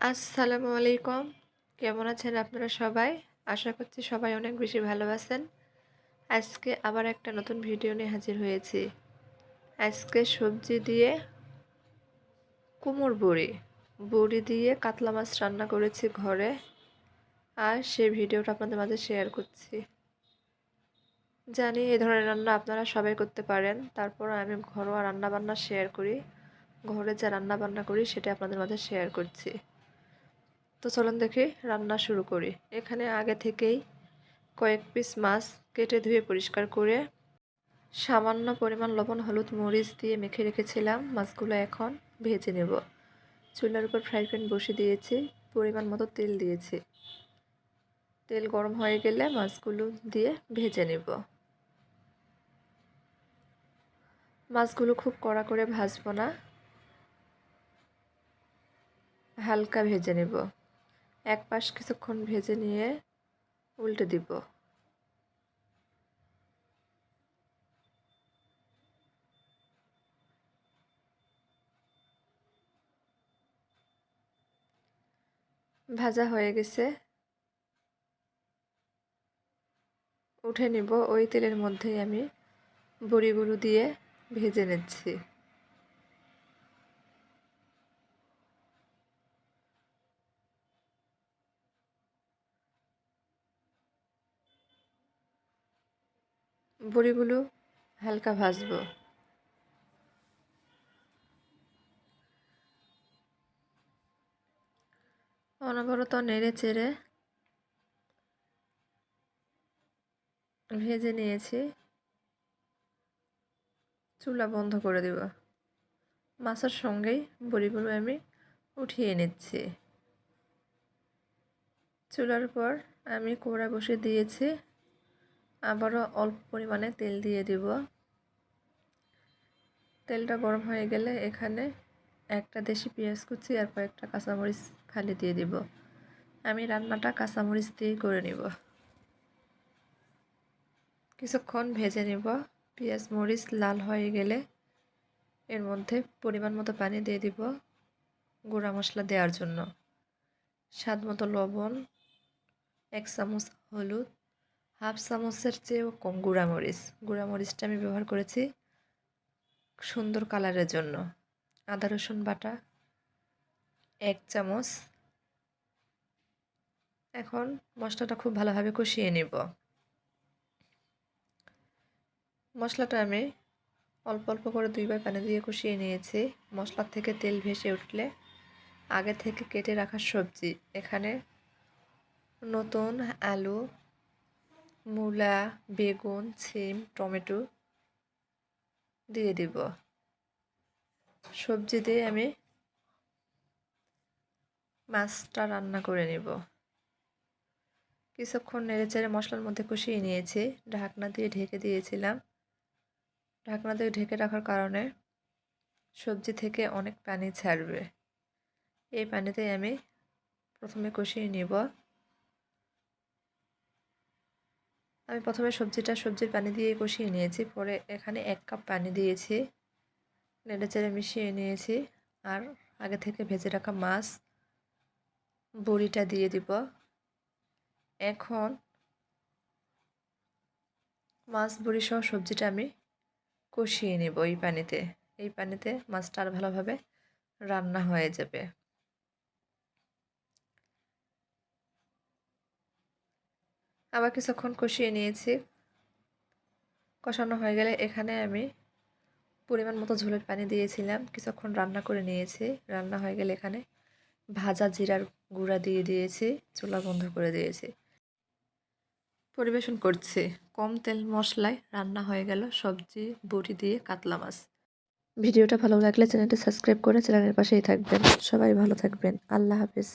আসসালামু আলাইকুম। কেমন আছেন আপনারা সবাই? আশা করছি সবাই অনেক বেশি ভালো আছেন। আজকে আবার একটা নতুন ভিডিও নিয়ে হাজির হয়েছি। আজকে সবজি দিয়ে কুমড় বড়ি। বড়ি দিয়ে কাতলা মাছ রান্না করেছি ঘরে। আর সেই ভিডিওটা আপনাদের মাঝে শেয়ার করছি। জানি এই ধরনের রান্না আপনারা সবাই করতে পারেন। তারপর আমি ঘরোয়া রান্নাবান্না শেয়ার করি। ঘরে যা রান্না বান্না করি সেটা আপনাদের মাঝে শেয়ার করছি। তো চলুন দেখি রান্না শুরু করি। এখানে আগে থেকেই কয়েক পিস মাছ কেটে ধুয়ে পরিষ্কার করে সামান্য পরিমাণ লবণ, হলুদ, মরিচ দিয়ে মেখে রেখেছিলাম। মাছগুলো এখন ভেজে নেব। চুলার উপর ফ্রাই প্যান বসে দিয়েছি। পরিমাণ মতো তেল দিয়েছি। তেল গরম হয়ে গেলে মাছগুলো দিয়ে ভেজে নেব। মাছগুলো খুব কড়া করে ভাজবো না। হালকা ভেজে নেব। এক পাশ কিছুক্ষণ ভেজে নিয়ে উল্টে দিব। ভাজা হয়ে গেছে। উঠে নিব, ওই তেলের মধ্যেই আমি বড়িগুলো দিয়ে ভেজে নিচ্ছি। বড়িগুলো হালকা ভাজবো। অনবরত নেড়ে চেড়ে ভেজে নিয়েছি। চুলা বন্ধ করে দেব। মাছের সঙ্গেই বড়িগুলো আমি উঠিয়ে নিচ্ছি। চুলার পর আমি কোড়া বসে দিয়েছি। আবারও অল্প পরিমাণে তেল দিয়ে দিব। তেলটা গরম হয়ে গেলে এখানে একটা দেশি পেঁয়াজ কুচি আর কয়েকটা কাঁচামরিচ খালি দিয়ে দিব। আমি রান্নাটা কাঁচামরিচ দিয়েই করে নিব। কিছুক্ষণ ভেজে নিব। পেঁয়াজ মরিচ লাল হয়ে গেলে এর মধ্যে পরিমাণ মতো পানি দিয়ে দিব গুঁড়া মশলা দেওয়ার জন্য। স্বাদ মতো লবণ, এক চামচ হলুদ হাফ চামচের চেয়েও কম গুঁড়ামরিচ। গুঁড়ামরিচটা আমি ব্যবহার করেছি সুন্দর কালারের জন্য। আদা, রসুন বাটা, এক চামচ। এখন মশলাটা খুব ভালোভাবে কষিয়ে নেব। মশলাটা আমি অল্প অল্প করে দুইবার পানি দিয়ে কষিয়ে নিয়েছি। মশলার থেকে তেল ভেসে উঠলে আগে থেকে কেটে রাখা সবজি। এখানে নতুন আলু মূলা, বেগুন সিম টমেটো দিয়ে দিব। সবজি দিয়ে আমি মাছটা রান্না করে নেব। কিছুক্ষণ নেড়েচেড়ে মশলার মধ্যে কষিয়ে নিয়েছি। ঢাকনা দিয়ে ঢেকে দিয়েছিলাম। ঢাকনা দিয়ে ঢেকে রাখার কারণে সবজি থেকে অনেক পানি ছাড়বে। এই পানিতে আমি প্রথমে কষিয়ে নিব। আমি প্রথমে সবজিটা সবজির পানি দিয়ে কষিয়ে নিয়েছি, পরে এখানে এক কাপ পানি দিয়েছি নেড়ে চেড়ে মিশিয়ে নিয়েছি, আর আগে থেকে ভেজে রাখা মাছ বড়িটা দিয়ে দিব। এখন মাছ, বড়ি সহ সবজিটা আমি কষিয়ে নেব এই পানিতে। এই পানিতে মাছটা আর ভালোভাবে রান্না হয়ে যাবে। আবার কিছুক্ষণ কষিয়ে নিয়েছি। কষানো হয়ে গেলে এখানে আমি পরিমাণ মতো ঝোলের পানি দিয়েছিলাম। কিছুক্ষণ রান্না করে নিয়েছি। রান্না হয়ে গেলে এখানে ভাজা জিরার গুঁড়া দিয়ে দিয়েছি। চুলা বন্ধ করে দিয়েছি। পরিবেশন করছি। কম তেল মশলায় রান্না হয়ে গেল সবজি বড়ি দিয়ে কাতলা মাছ। ভিডিওটা ভালো লাগলে চ্যানেলটি সাবস্ক্রাইব করে চ্যানেলের পাশেই থাকবেন। সবাই ভালো থাকবেন। আল্লাহ হাফিজ।